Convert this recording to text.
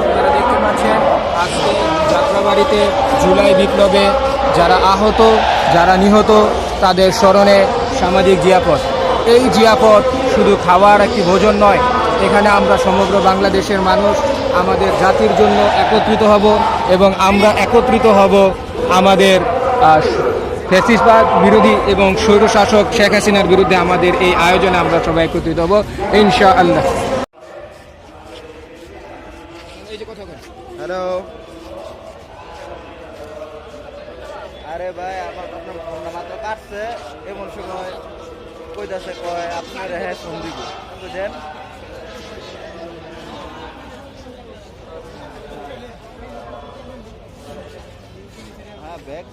আপনারা দেখতে পাচ্ছেন, আজকে যাত্রাবাড়িতে জুলাই বিপ্লবে যারা আহত, যারা নিহত, তাদের স্মরণে সামাজিক জিয়াপথ। এই জিয়াপথ শুধু খাওয়ার একটি ভোজন নয়, এখানে আমরা সমগ্র বাংলাদেশের মানুষ আমাদের জাতির জন্য একত্রিত হব এবং আমরা একত্রিত হব আমাদের ফ্যাসিসবাদ বিরোধী এবং স্বৈরশাসক শেখ হাসিনার বিরুদ্ধে আমাদের এই আয়োজনে আমরা সবাই একত্রিত হব ইনশা আল্লাহ এই যে কথা হ্যালো। আরে ভাই আমার আপনার ফোনটা মাত্র কাটছে। এমন সময় কইতাছে কয় আপনার হ্যাঁ ফোন দিব। বুঝলেন I'm back.